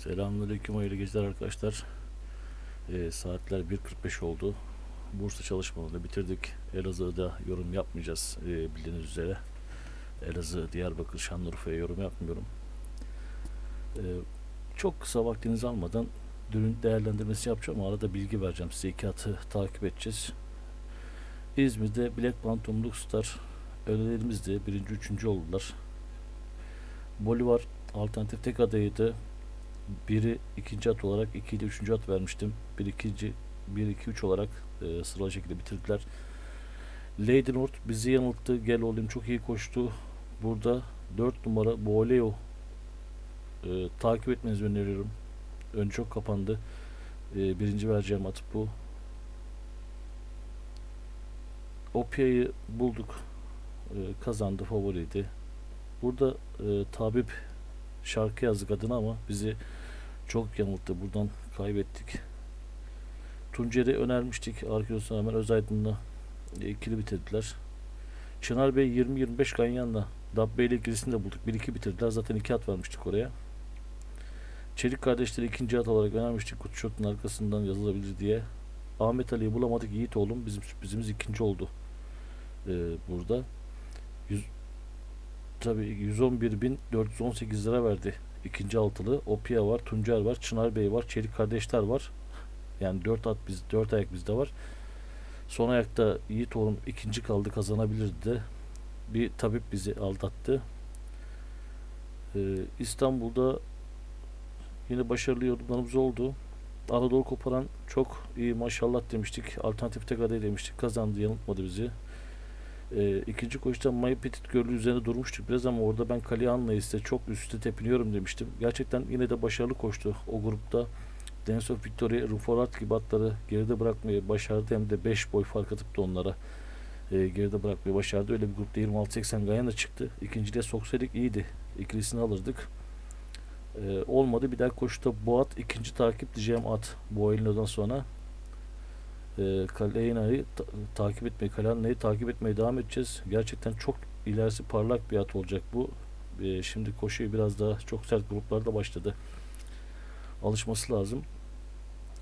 Selamünaleyküm hayırlı geceler arkadaşlar. Ee, saatler 1.45 oldu. Bursa çalışmalarını bitirdik. Elazığ'da yorum yapmayacağız ee, bildiğiniz üzere. Elazığ, Diyarbakır, Şanlıurfa'ya yorum yapmıyorum. Ee, çok kısa vaktinizi almadan dürün değerlendirmesi yapacağım. Arada bilgi vereceğim size. iki atı takip edeceğiz. İzmir'de Black Phantom Star önerilerimiz de birinci, üçüncü oldular. Bolivar alternatif tek adayıydı. Biri ikinci at olarak, ikiyi de üçüncü at vermiştim. Bir ikinci, bir iki üç olarak e, sıralı şekilde bitirdiler. Lady North bizi yanılttı. Gel olayım çok iyi koştu. Burada 4 numara Boleo e, takip etmenizi öneriyorum. Ön çok kapandı. E, birinci vereceğim at bu. Opia'yı bulduk. E, kazandı favoriydi. Burada e, tabip şarkı yazdık adına ama bizi çok yanılttı. Buradan kaybettik. Tuncer'i önermiştik. Arkeolojisi'ne hemen Özaydın'la ikili bitirdiler. Çınar Bey 20-25 Ganyan'la Dabbe ile ikilisini de bulduk. 1-2 bitirdiler. Zaten 2 at vermiştik oraya. Çelik kardeşleri ikinci at olarak önermiştik. Kutçot'un arkasından yazılabilir diye. Ahmet Ali'yi bulamadık. Yiğit oğlum bizim sürprizimiz ikinci oldu. Ee, burada. Yüz, tabii 111.418 lira verdi. İkinci altılı. Opia var, Tuncer var, Çınar Bey var, Çelik kardeşler var. Yani 4 at biz 4 ayak bizde var. Son ayakta Yiğit oğlum ikinci kaldı kazanabilirdi. Bir tabip bizi aldattı. Ee, İstanbul'da yine başarılı yorumlarımız oldu. Anadolu koparan çok iyi maşallah demiştik. Alternatif tek aday demiştik. Kazandı yanıltmadı bizi. Ee, ikinci koşuda My Petit Gölü üzerinde durmuştuk biraz ama orada ben Kalian'la ise çok üstte tepiniyorum demiştim. Gerçekten yine de başarılı koştu o grupta. Dance of Victory, Ruforat gibi atları geride bırakmayı başardı. Hem de 5 boy fark atıp da onlara e, geride bırakmayı başardı. Öyle bir grupta 26-80 Gayana çıktı. İkincide soksaydık iyiydi. İkilisini alırdık. E, olmadı. Bir daha koşuda bu at ikinci takip diyeceğim at. Bu Elino'dan sonra e, Kaleyna'yı ta- takip etmeyi, Kalena'yı takip etmeye devam edeceğiz. Gerçekten çok ilerisi parlak bir at olacak bu. E, şimdi koşuyu biraz daha çok sert gruplarda başladı. Alışması lazım.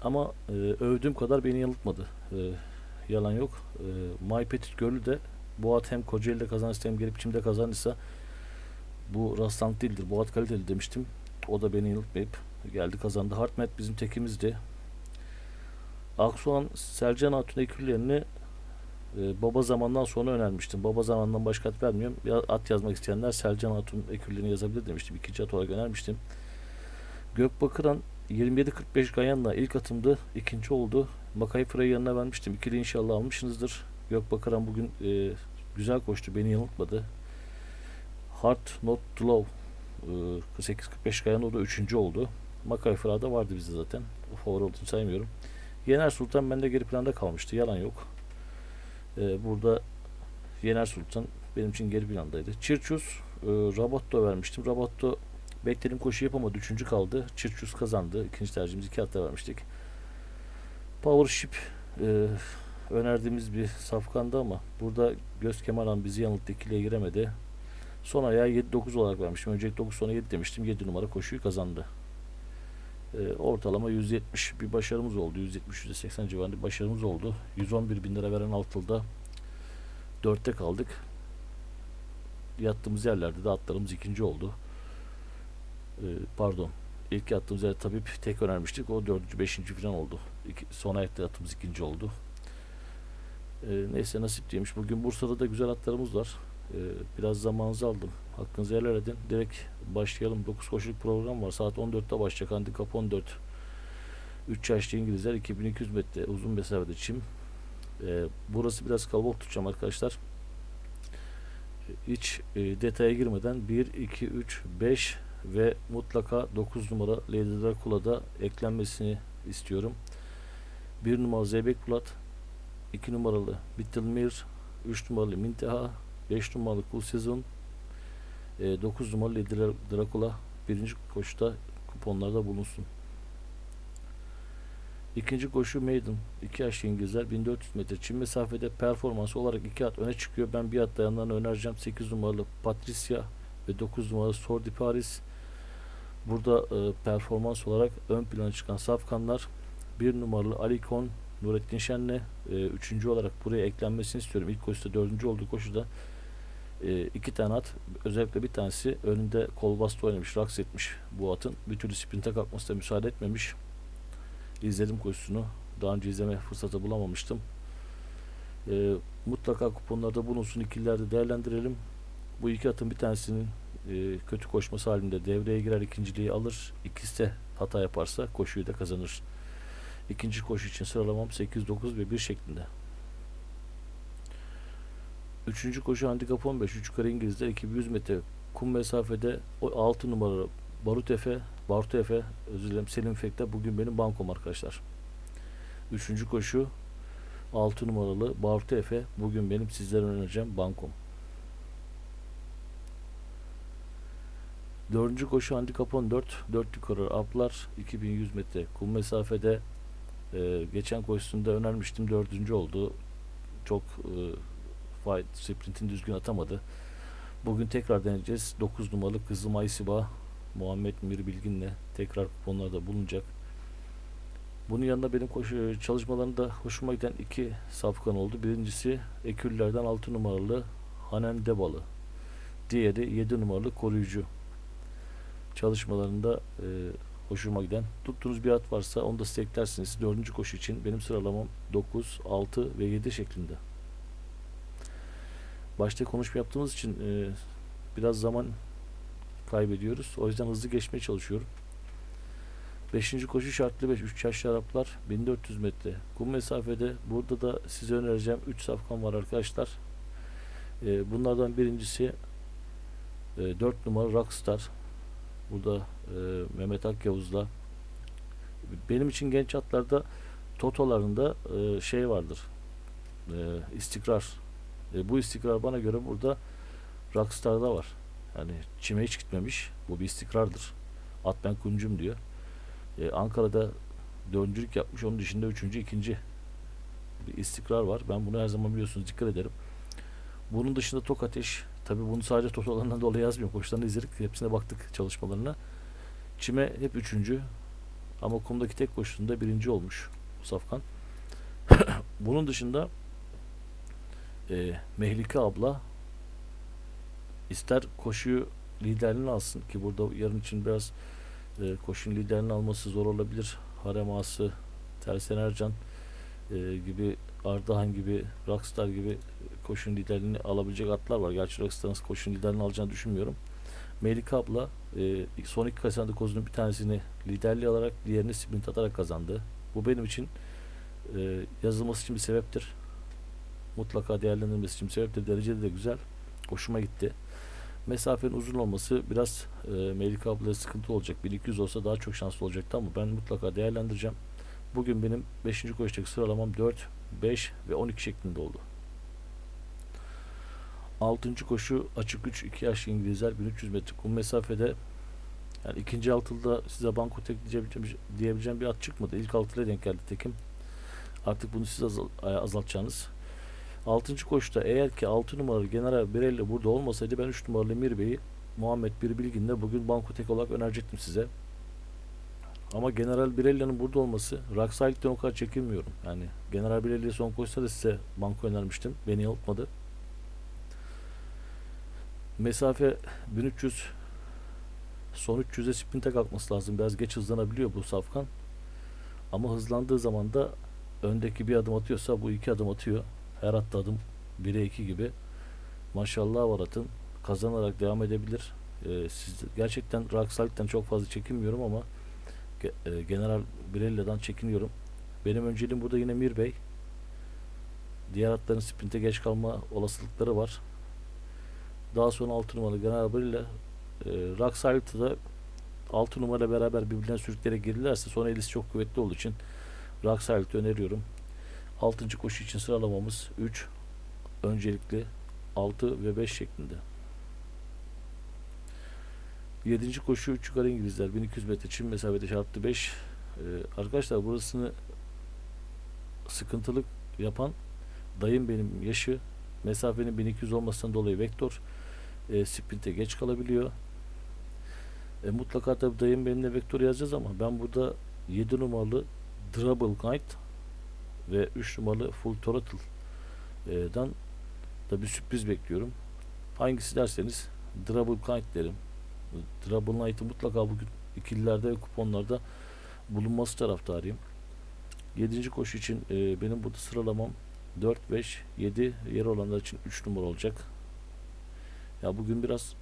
Ama e, övdüğüm kadar beni yanıltmadı. E, yalan yok. E, My Petit Gölü de bu at hem Kocaeli'de kazanırsa hem gelip içimde kazanırsa bu rastlantı değildir. Bu at kaliteli demiştim. O da beni yanıltmayıp geldi kazandı. Hartmet bizim tekimizdi. Aksoğan Selcan Hatun ekürlerini e, baba zamandan sonra önermiştim. Baba zamandan başka at vermiyorum. Ya, at yazmak isteyenler Selcan Hatun ekürlerini yazabilir demiştim. İkinci at olarak önermiştim. Gökbakıran 27-45 Gayan'la ilk atımdı. ikinci oldu. Makay Frey'i yanına vermiştim. İkili inşallah almışsınızdır. Gökbakıran bugün e, güzel koştu. Beni yanıltmadı. Heart Not to Love e, 48-45 Gayan o da üçüncü oldu. Makay Frey'da vardı bizde zaten. O favori olduğunu saymıyorum. Yener Sultan bende geri planda kalmıştı. Yalan yok. Ee, burada Yener Sultan benim için geri plandaydı. Çirçus e, Rabatto vermiştim. Rabatto beklediğim koşu yapamadı. Üçüncü kaldı. Çirçus kazandı. İkinci tercihimiz iki hatta vermiştik. Power Ship e, önerdiğimiz bir safkandı ama burada Göz Kemaran bizi yanılttı. ikiliye giremedi. Son ayağı 7-9 olarak vermiştim. Öncelik 9 sonra 7 demiştim. 7 numara koşuyu kazandı. E, ortalama 170 bir başarımız oldu. 170-180 civarında bir başarımız oldu. 111 bin lira veren altılda 4'te kaldık. Yattığımız yerlerde de atlarımız ikinci oldu. E, pardon. İlk yattığımız yer tabii tek önermiştik. O dördüncü, beşinci falan oldu. İki, son ayakta yattığımız ikinci oldu. E, neyse nasip diyemiş. Bugün Bursa'da da güzel atlarımız var. E, biraz zamanınızı aldım. Hakkınızı helal edin. Direkt başlayalım. 9 koşuluk program var. Saat 14'te başlayacak. Handikap 14. 3 yaşlı İngilizler 2200 metre uzun mesafede çim. Ee, burası biraz kalabalık tutacağım arkadaşlar. Ee, Hiç e, detaya girmeden 1, 2, 3, 5 ve mutlaka 9 numara Lady Dracula'da eklenmesini istiyorum. 1 numaralı Zeybek Pulat, 2 numaralı Bittelmir, 3 numaralı Minteha, 5 numaralı Cool Season, e, 9 numaralı Lady Dra- Dracula birinci koşuda kuponlarda bulunsun. İkinci koşu Maiden. 2 yaşlı İngilizler 1400 metre çim mesafede performans olarak 2 at öne çıkıyor. Ben bir at dayanlarını önereceğim. 8 numaralı Patricia ve 9 numaralı Sordi Paris. Burada e, performans olarak ön plana çıkan safkanlar bir numaralı Alikon Nurettin Şen'le e, olarak buraya eklenmesini istiyorum. İlk koşuda dördüncü olduğu koşuda e, iki tane at özellikle bir tanesi önünde kol bastı oynamış, raks etmiş bu atın. Bir türlü sprinte kalkmasına müsaade etmemiş. İzledim koşusunu. Daha önce izleme fırsatı bulamamıştım. E, mutlaka kuponlarda bulunsun. ikililerde değerlendirelim. Bu iki atın bir tanesinin e, kötü koşması halinde devreye girer ikinciliği alır. İkisi de hata yaparsa koşuyu da kazanır. İkinci koşu için sıralamam 8, 9 ve 1 şeklinde. Üçüncü koşu handikap 15. 3 yukarı İngilizler 2100 metre kum mesafede o 6 numaralı Barut Efe, Barut Efe, özür dilerim Selim Fek'te bugün benim bankom arkadaşlar. Üçüncü koşu 6 numaralı Barut Efe bugün benim sizlere önereceğim bankom. Dördüncü koşu handikap 14. 4 yukarı aplar 2100 metre kum mesafede e, geçen koşusunda önermiştim dördüncü oldu. Çok e, fight sprintini düzgün atamadı. Bugün tekrar deneyeceğiz. 9 numaralı Kızım Aysiba Muhammed Mir Bilgin'le tekrar kuponlarda bulunacak. Bunun yanında benim koşu çalışmalarında hoşuma giden iki safkan oldu. Birincisi Eküllerden 6 numaralı Hanen Debalı. Diğeri 7 numaralı koruyucu. Çalışmalarında e, hoşuma giden. Tuttuğunuz bir at varsa onu da size eklersiniz. Dördüncü koşu için benim sıralamam 9, 6 ve 7 şeklinde. Başta konuşma yaptığımız için e, biraz zaman kaybediyoruz. O yüzden hızlı geçmeye çalışıyorum. Beşinci koşu şartlı 5. 3 yaşlı Araplar 1400 metre. Kum mesafede burada da size önereceğim 3 safkan var arkadaşlar. E, bunlardan birincisi e, 4 numara Rockstar. Burada e, Mehmet Akyavuz'la benim için genç atlarda totolarında e, şey vardır. E, istikrar. E, bu istikrar bana göre burada Rockstar'da var. Yani çime hiç gitmemiş. Bu bir istikrardır. At ben kuncum diyor. E, Ankara'da dördüncülük yapmış. Onun dışında üçüncü, ikinci bir istikrar var. Ben bunu her zaman biliyorsunuz dikkat ederim. Bunun dışında Tok Ateş. Tabi bunu sadece totolarından dolayı yazmıyorum. Koçlarını izledik. Hepsine baktık çalışmalarına. Çime hep üçüncü. Ama kumdaki tek koşusunda birinci olmuş Safkan. Bunun dışında e, Mehlike abla ister koşuyu liderliğini alsın ki burada yarın için biraz e, koşun liderliğini alması zor olabilir. Harem Ağası, Tersen Ercan e, gibi Ardahan gibi Rockstar gibi koşun liderliğini alabilecek atlar var. Gerçi Rockstar'ın koşun liderliğini alacağını düşünmüyorum. Melike abla e, son iki kazandığı kozunun bir tanesini liderliği alarak diğerini sprint atarak kazandı. Bu benim için e, yazılması için bir sebeptir. Mutlaka değerlendirilmesi için sebeptir. Dereceli de güzel. Hoşuma gitti. Mesafenin uzun olması biraz e, Melike ablaya sıkıntı olacak. 1200 olsa daha çok şanslı olacaktı ama ben mutlaka değerlendireceğim. Bugün benim 5. koşudaki sıralamam 4, 5 ve 12 şeklinde oldu. 6. koşu açık 3 2 yaş İngilizler 1300 metre kum mesafede yani ikinci altılıda size banko tek diyebileceğim, diyebileceğim bir at çıkmadı. İlk altıya denk geldi tekim. Artık bunu siz azal, azaltacaksınız. 6. koşuda eğer ki 6 numaralı General Birelli burada olmasaydı ben 3 numaralı Emir Bey'i Muhammed Bir Bilgin'de bugün banko tek olarak önerecektim size. Ama General Birelli'nin burada olması Raksalik'ten o kadar çekilmiyorum. Yani General Birelli'ye son koşsa da size banko önermiştim. Beni yanıltmadı. Mesafe 1300 son 300'e sprinte kalkması lazım. Biraz geç hızlanabiliyor bu safkan. Ama hızlandığı zaman da öndeki bir adım atıyorsa bu iki adım atıyor. Her attığı adım 1'e 2 gibi. Maşallah var atın. Kazanarak devam edebilir. Ee, siz gerçekten Raksalik'ten çok fazla çekinmiyorum ama e, General Birella'dan çekiniyorum. Benim önceliğim burada yine Mir Bey. Diğer atların sprinte geç kalma olasılıkları var. Daha sonra 6 numaralı General Birella e, Raksalik'ta da 6 numara beraber birbirine sürüklere girdilerse son elisi çok kuvvetli olduğu için Raksalik'te öneriyorum. 6. koşu için sıralamamız 3 öncelikli 6 ve 5 şeklinde. 7. koşu 3 yukarı İngilizler 1200 metre çim mesafede şartlı 5 ee, arkadaşlar burasını sıkıntılık yapan dayım benim yaşı mesafenin 1200 olmasından dolayı vektör e, sprinte geç kalabiliyor E, mutlaka tabii dayım benimle vektör yazacağız ama ben burada 7 numaralı Double Guide ve 3 numaralı Full Throttle'dan da bir sürpriz bekliyorum. Hangisi derseniz Double Guide derim. Double Knight'ı mutlaka bugün ikililerde ve kuponlarda bulunması taraftarıyım. 7. koşu için e, benim burada sıralamam 4, 5, 7 yer olanlar için 3 numara olacak. Ya bugün biraz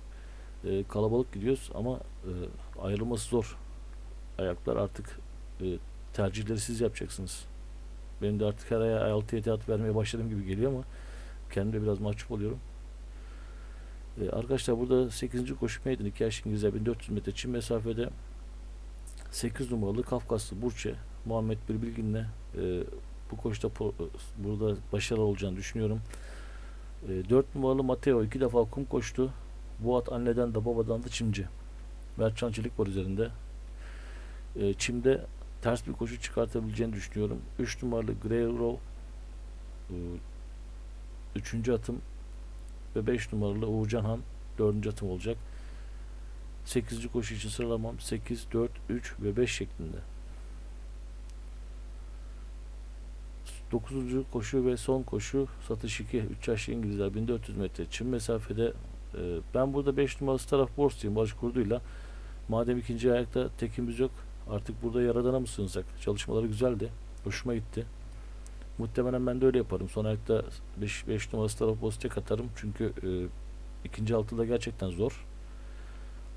e, kalabalık gidiyoruz ama e, ayrılması zor. Ayaklar artık e, tercihleri siz yapacaksınız. Benim de artık her aya 6 at vermeye başladığım gibi geliyor ama kendimde biraz mahcup oluyorum. E, arkadaşlar burada 8. koşu meydan 2 yaş İngilizler 1400 metre çim mesafede 8 numaralı Kafkaslı Burçe Muhammed Birbilgin'le e, bu koşuda pro- burada başarılı olacağını düşünüyorum. E, 4 numaralı Mateo iki defa kum koştu. Bu at anneden de babadan da çimci. Mertcan Çelik var üzerinde. E, çimde ters bir koşu çıkartabileceğini düşünüyorum. 3 numaralı Grey Row e, üçüncü atım ve 5 numaralı Uğurcan Han dördüncü atım olacak. 8. koşu için sıralamam 8, 4, 3 ve 5 şeklinde. 9. koşu ve son koşu satış 2 3 yaşlı İngilizler 1400 metre çim mesafede e, ben burada 5 numarası taraf borçluyum Barış Kurdu'yla madem ikinci ayakta tekimiz yok artık burada yaradana mı sığınsak? Çalışmaları güzeldi hoşuma gitti. Muhtemelen ben de öyle yaparım. Son ayakta 5, 5 numarası taraf borçluya katarım. Çünkü e, ikinci altıda gerçekten zor.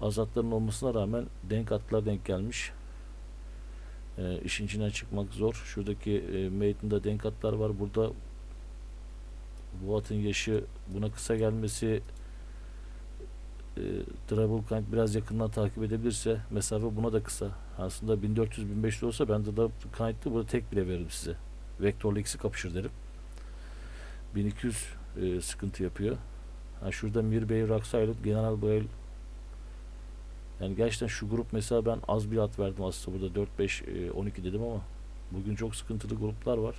Azatların olmasına rağmen denk atlar denk gelmiş. E, işin içinden çıkmak zor. Şuradaki e, meydanında denk atlar var. Burada bu atın yaşı buna kısa gelmesi e, Double Kind biraz yakından takip edebilirse mesafe buna da kısa. Aslında 1400-1500 olsa ben Double Kind'ı burada tek bile veririm size. Vektörle ikisi kapışır derim. 1200 e, sıkıntı yapıyor. Ha, şurada Mir Bey, Raksaylut, General Bey yani gerçekten şu grup mesela ben az bir at verdim aslında burada 4 5 e, 12 dedim ama bugün çok sıkıntılı gruplar var.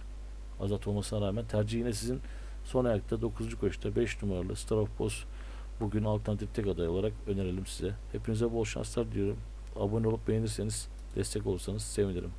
Az at olmasına rağmen tercih yine sizin son ayakta 9. koşuda 5 numaralı Boss bugün alternatif tek aday olarak önerelim size. Hepinize bol şanslar diliyorum. Abone olup beğenirseniz destek olursanız sevinirim.